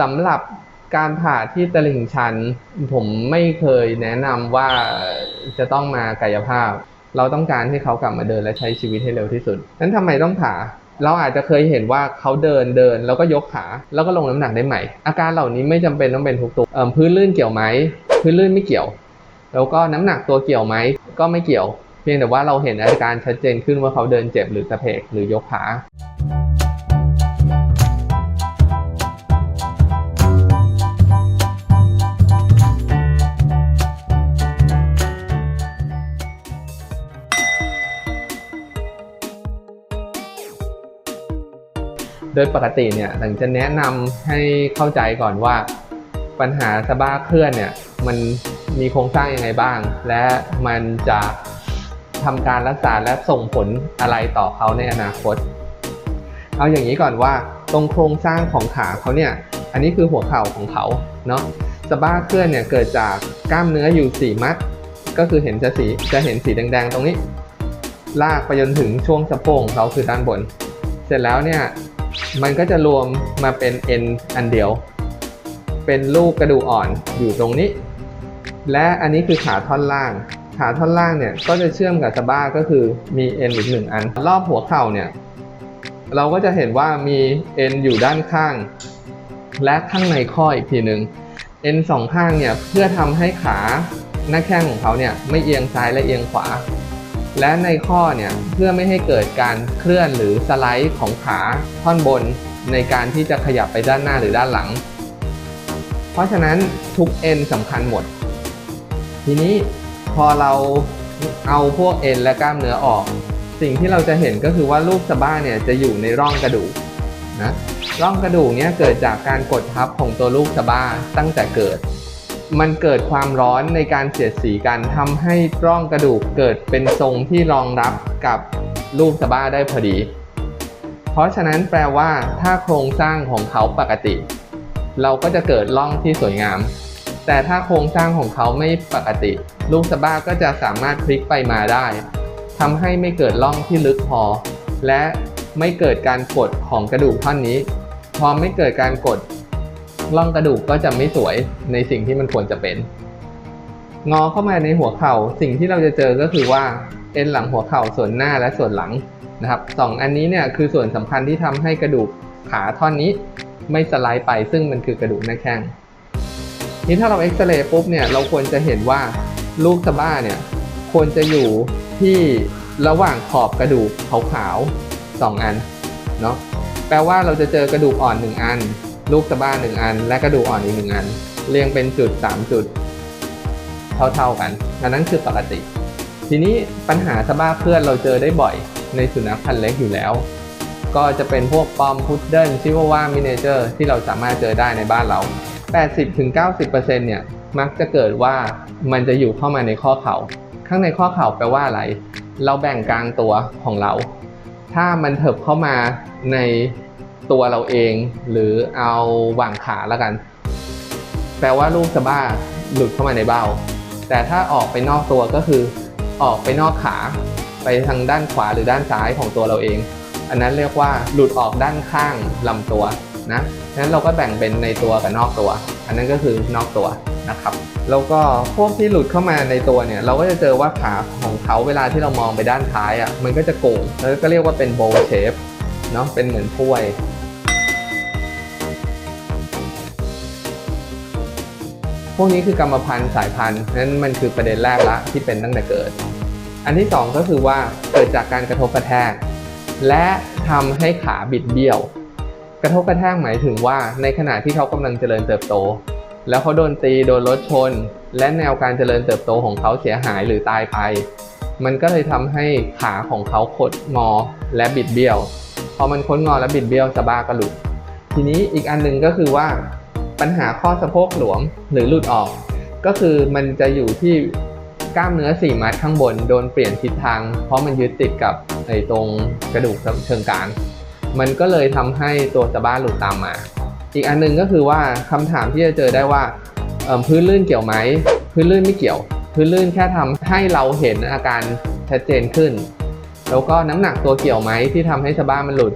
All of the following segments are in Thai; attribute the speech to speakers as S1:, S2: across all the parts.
S1: สำหรับการผ่าที่ตลิ่งชัน ผมไม่เคยแนะนำว่าจะต้องมากายภาพ เราต้องการให้เขากลับมาเดินและใช้ชีวิตให้เร็วที่สุดนั้นทำไมต้องผ่าเราอาจจะเคยเห็นว่าเขาเดินเดิน แล้วก็ยกขา แล้วก็ลงน้ำหนักได้ใหม่ อาการเหล่านี้ไม่จำเป็นต้องเป็นทุกตัวพื้นลื่นเกี่ยวไหมพื้นลื่นไม่เกี่ยว แล้วก็น้ำหนักตัวเกี่ยวไหมก็ไม่เกี่ยว เพียงแต่ว่าเราเห็นอาการชัดเจนขึ้นว่าเขาเดินเจ็บหรือกระเพกหรือยกขา โดยปกติเนี่ยหลังจะแนะนำให้เข้าใจก่อนว่า ปัญหาสะบ้าเคลื่อนเนี่ยมันมีโครงสร้างยังไงบ้าง และมันจะทำการรักษาและส่งผลอะไรต่อเขาในอนาคต เอาอย่างนี้ก่อนว่าตรงโครงสร้างของขาเขาเนี่ยอันนี้คือหัวเข่าของเขาเนาะสะบ้าเคลื่อนเนี่ยเกิดจากกล้ามเนื้ออยู่ 4 มัด ก็คือเห็นจะสีจะเห็นสีแดงๆ ตรงนี้ ลากไปจนถึงช่วงสะโพกของเขาคือด้านบน เสร็จแล้วเนี่ย มันก็จะรวมมาเป็นเอ็นอันเดียว เป็นลูกกระดูกอ่อนอยู่ตรงนี้ และอันนี้คือขาท่อนล่าง ขาท่อนล่างเนี่ยก็จะเชื่อมกับสะบ้าก็คือมีเอ็นอีกหนึ่งอัน รอบหัวเข่าเนี่ยเราก็จะเห็นว่ามีเอ็นอยู่ด้านข้าง และข้างในข้ออีกทีหนึ่งเอ็นสองข้างเนี่ยเพื่อทำให้ขาหน้าแข้งของเขาเนี่ยไม่เอียงซ้ายและเอียงขวา และในข้อเนี่ยเพื่อไม่ให้เกิดการเคลื่อนหรือสไลด์ของขาท่อนบน ในการที่จะขยับไปด้านหน้าหรือด้านหลัง เพราะฉะนั้นทุกเอ็นสำคัญหมด ทีนี้พอเราเอาพวกเอ็นและกล้ามเนื้อออก สิ่งที่เราจะเห็นก็คือว่าลูกสะบ้าเนี่ยจะอยู่ในร่องกระดูกนะร่องกระดูกเนี่ยเกิดจากการกดทับของตัวลูกสะบ้าตั้งแต่เกิด มันเกิดความร้อนในการเสียดสีกันทำให้ร่องกระดูกเกิดเป็นทรงที่รองรับกับลูกสะบ้าได้พอดี เพราะฉะนั้นแปลว่า ถ้าโครงสร้างของเขาปกติ เราก็จะเกิดร่องที่สวยงาม แต่ถ้าโครงสร้างของเขาไม่ปกติ ลูกสะบ้าก็จะสามารถพลิกไปมาได้ทำให้ไม่เกิดร่องที่ลึกพอ และไม่เกิดการกดของกระดูกท่อนนี้ พอไม่เกิดการกด ร่องกระดูกก็จะไม่สวยในสิ่งที่มันควรจะเป็น งอเข้ามาในหัวเข่าสิ่งที่เราจะเจอก็คือว่าเอ็นหลังหัวเข่าส่วนหน้าและส่วนหลังนะครับสองอันนี้เนี่ยคือส่วนสำคัญที่ทำให้กระดูกขาท่อนนี้ไม่สไลด์ไปซึ่งมันคือกระดูกหน้าแข้งนี่ถ้าเราเอ็กซเรย์ปุ๊บเนี่ยเราควรจะเห็นว่าลูกสะบ้าเนี่ยควรจะอยู่ที่ระหว่างขอบกระดูกขาวๆสองอันเนาะแปลว่าเราจะเจอกระดูกอ่อนหนึ่งอัน ลูกสะบ้าหนึ่งอัน และกระดูกอ่อนอีกหนึ่งอัน เรียงเป็นจุด 3 จุด เท่าๆกันอันนั้นคือปกติ ทีนี้ปัญหาสะบ้าเคลื่อนเราเจอได้บ่อยในสุนัขพันธุ์เล็กอยู่แล้ว ก็จะเป็นพวกปอมพุดเดิลชิวาว่ามิเนเจอร์ที่เราสามารถเจอได้ในบ้านเรา 80-90%เนี่ยมักจะเกิดว่ามันจะอยู่เข้ามาในข้อเขา่า ข้างในข้อเข่าแปลว่าอะไร เราแบ่งกลางตัวของเรา ถ้ามันเถิบเข้ามาใน ตัวเราเอง หรือเอาหว่างขาแล้วกัน แปลว่าลูกสะบ้าหลุดเข้ามาในเบ้า แต่ถ้าออกไปนอกตัวก็คือ ออกไปนอกขา ไปทางด้านขวาหรือด้านซ้ายของตัวเราเอง อันนั้นเรียกว่าหลุดออกด้านข้างลำตัวนะนั้นเราก็แบ่งเป็นในตัวกับนอกตัว อันนั้นก็คือนอกตัวนะครับ แล้วก็พวกที่หลุดเข้ามาในตัวเนี่ย เราก็จะเจอว่าขาของเขาเวลาที่เรามองไปด้านท้ายอะ มันก็จะโก่งแล้วก็เรียกว่าเป็นโบว์เชฟเนาะ เป็นเหมือนถ้วย พวกนี้คือกรรมพันธุ์สายพันธุ์นั้นมันคือประเด็นแรกละที่เป็นตั้งแต่เกิด อันที่สองก็คือว่าเกิดจากการกระทบกระแทก และทำให้ขาบิดเบี้ยว กระทบกระแทกหมายถึงว่าในขณะที่เขากำลังเจริญเติบโต แล้วเขาโดนตีโดนรถชน และแนวการเจริญเติบโตของเขาเสียหายหรือตายไป มันก็เลยทำให้ขาของเขาคดงอและบิดเบี้ยวพอมันคดงอและบิดเบี้ยวสะบ้าก็หลุดทีนี้อีกอันหนึ่งก็คือว่า ปัญหาข้อสะโพกหลวมหรือหลุดออก ก็คือมันจะอยู่ที่กล้ามเนื้อสี่มัดข้างบนโดนเปลี่ยนทิศทาง เพราะมันยึดติดกับไอ้ตรงกระดูกเชิงกรานมันก็เลยทำให้ตัวสะบ้าหลุดตามมา อีกอันหนึงก็คือว่าคำถามที่จะเจอได้ว่าพื้นลื่นเกี่ยวไหมพื้นลื่นไม่เกี่ยว พื้นลื่นแค่ทำให้เราเห็นอาการชัดเจนขึ้น แล้วก็น้ำหนักตัวเกี่ยวไหมที่ทำให้สะบ้ามันหลุด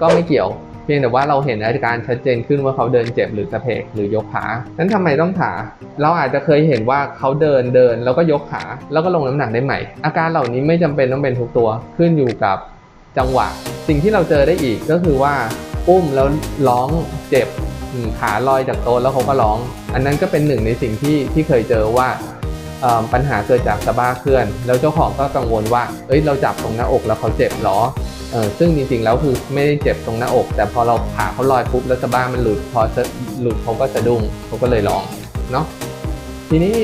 S1: ก็ไม่เกี่ยว เพียงแต่ว่าเราเห็นอาการชัดเจนขึ้นว่าเขาเดินเจ็บหรือกระเพกหรือยกขานั้นทำไมต้องผ่าเราอาจจะเคยเห็นว่าเขาเดินเดินแล้วก็ยกขา แล้วก็ลงน้ำหนักได้ใหม่ อาการเหล่านี้ไม่จำเป็นต้องเป็นทุกตัวขึ้นอยู่กับจังหวะ สิ่งที่เราเจอได้อีกก็คือว่าอุ้มแล้วร้องเจ็บขาลอยจากโต๊ะแล้วเขาก็ร้อง อันนั้นก็เป็นหนึ่งในสิ่งที่ที่เคยเจอว่าปัญหาเกิดจากสะบ้าเคลื่อน แล้วเจ้าของก็กังวลว่า เอ้ย เราจับตรงหน้าอกแล้วเขาเจ็บเหรอ เออซึ่งจริงๆแล้วคือไม่ได้เจ็บตรงหน้าอก แต่พอเราขาเขาลอยปุ๊บแล้วสะบ้ามันหลุด พอสะหลุดเขาก็สะดุ้งเขาก็เลยร้องเนาะทีนี้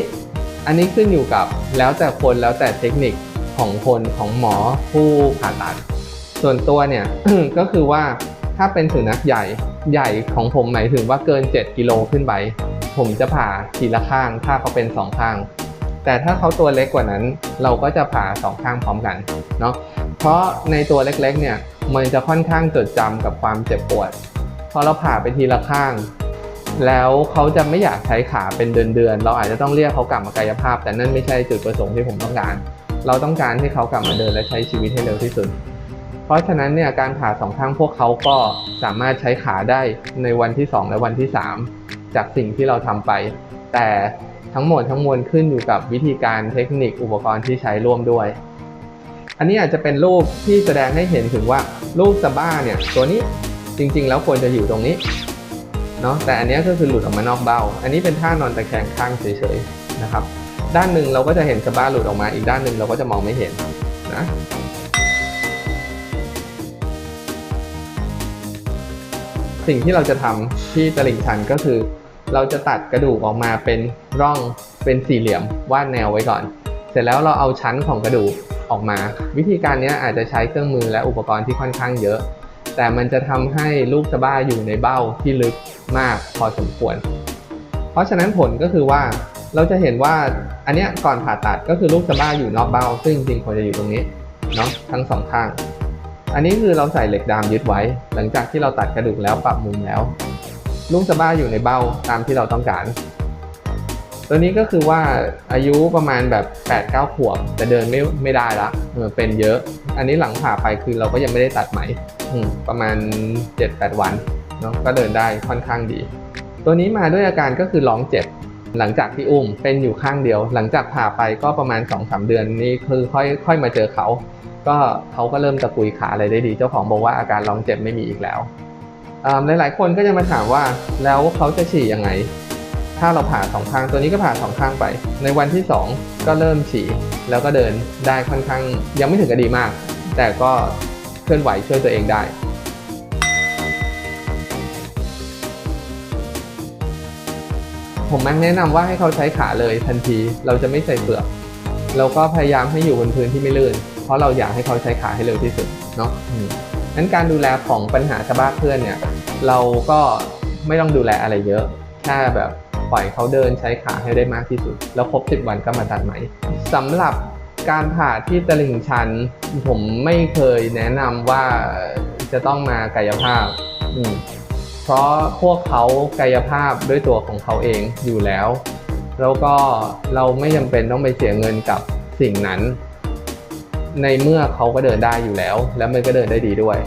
S1: อันนี้ขึ้นอยู่กับแล้วแต่คนแล้วแต่เทคนิคของคนของหมอผู้ผ่าตัด ส่วนตัวเนี่ยก็คือว่าถ้าเป็นสุนัขใหญ่ใหญ่ของผมหมายถึงว่าเกิน 7 กิโลขึ้นไป ผมจะผ่าทีละข้าง ถ้าเขาเป็นสองข้าง แต่ถ้าเขาตัวเล็กกว่านั้น เราก็จะผ่าสองข้างพร้อมกันเนาะเพราะในตัวเล็กๆเนี่ยมันจะค่อนข้างจดจำกับความเจ็บปวดพอเราผ่าไปทีละข้าง แล้วเขาจะไม่อยากใช้ขาเป็นเดือนๆเราอาจจะต้องเรียกเขากลับมากายภาพ แต่นั่นไม่ใช่จุดประสงค์ที่ผมต้องการ เราต้องการให้เขากลับมาเดินและใช้ชีวิตให้เร็วที่สุด เพราะฉะนั้นเนี่ยการผ่าสองข้างพวกเขาก็สามารถใช้ขาได้ในวันที่ 2 และวันที่ 3 จากสิ่งที่เราทำไป แต่ ทั้งหมดทั้งมวลขึ้นอยู่กับวิธีการเทคนิคอุปกรณ์ที่ใช้ร่วมด้วย อันนี้อาจจะเป็นรูปที่แสดงให้เห็นถึงว่าลูกสะบ้าเนี่ยตัวนี้จริงๆ แล้วควรจะอยู่ตรงนี้เนาะแต่อันนี้ก็คือหลุดออกมานอกเบ้า อันนี้เป็นท่านอนตะแคงข้างเฉยๆนะครับ ด้านหนึ่งเราก็จะเห็นสะบ้าหลุดออกมา อีกด้านหนึ่งเราก็จะมองไม่เห็นนะสิ่งที่เราจะทำที่ตลิ่งชันก็คือ เราจะตัดกระดูกออกมาเป็นร่องเป็นสี่เหลี่ยมวาดแนวไว้ก่อน เสร็จแล้วเราเอาชั้นของกระดูกออกมา วิธีการนี้อาจจะใช้เครื่องมือและอุปกรณ์ที่ค่อนข้างเยอะ แต่มันจะทำให้ลูกสะบ้าอยู่ในเบ้าที่ลึกมากพอสมควร เพราะฉะนั้นผลก็คือว่าเราจะเห็นว่าอันเนี้ยก่อนผ่าตัดก็คือลูกสะบ้าอยู่นอกเบ้า ซึ่งจริงๆควรจะอยู่ตรงนี้เนาะทั้งสองข้าง อันนี้คือเราใส่เหล็กดามยึดไว้ หลังจากที่เราตัดกระดูกแล้วปรับมุมแล้ว ลูกสบ้าอยู่ในเบ้าตามที่เราต้องการ ตัวนี้ก็คือว่าอายุประมาณแบบ8-9ขวบแต่เดินไม่ไม่ได้ละเออเป็นเยอะ อันนี้หลังผ่าไปคือเราก็ยังไม่ได้ตัดไหมประมาณ 7-8 วันเนาะก็เดินได้ค่อนข้างดี ตัวนี้มาด้วยอาการก็คือร้องเจ็บหลังจากที่อุ้มเป็นอยู่ข้างเดียว หลังจากผ่าไปก็ประมาณ2-3เดือนนี้คือค่อยค่อยมาเจอเขา ก็เขาก็เริ่มตะกุยขาอะไรได้ดี เจ้าของบอกว่าอาการร้องเจ็บไม่มีอีกแล้ว หลายๆคนก็จะมาถามว่าแล้วเขาจะฉี่ยังไง ถ้าเราผ่าสองข้างตัวนี้ก็ผ่าสองข้างไป ในวันที่ 2 ก็เริ่มฉี่แล้วก็เดินได้ค่อนข้างยังไม่ถึงกับดีมาก แต่ก็เคลื่อนไหวช่วยตัวเองได้ผมมักแนะนำว่าให้เขาใช้ขาเลยทันที เราจะไม่ใส่เปลือก เราก็พยายามให้อยู่บนพื้นที่ไม่ลื่น เพราะเราอยากให้เขาใช้ขาให้เร็วที่สุดเนาะ อืมงั้นการดูแลของปัญหาสะบ้าเคลื่อนเนี่ย เราก็ไม่ต้องดูแลอะไรเยอะแค่แบบปล่อยเขาเดินใช้ขาให้ได้มากที่สุด แล้วครบ 10 วันก็มาตัดไหมสำหรับการผ่าที่ตลิ่งชัน ผมไม่เคยแนะนำว่าจะต้องมากายภาพ เพราะพวกเขากายภาพด้วยตัวของเขาเองอยู่แล้ว แล้วก็เราไม่จำเป็นต้องไปเสียเงินกับสิ่งนั้น ในเมื่อเขาก็เดินได้อยู่แล้ว แล้วมันก็เดินได้ดีด้วย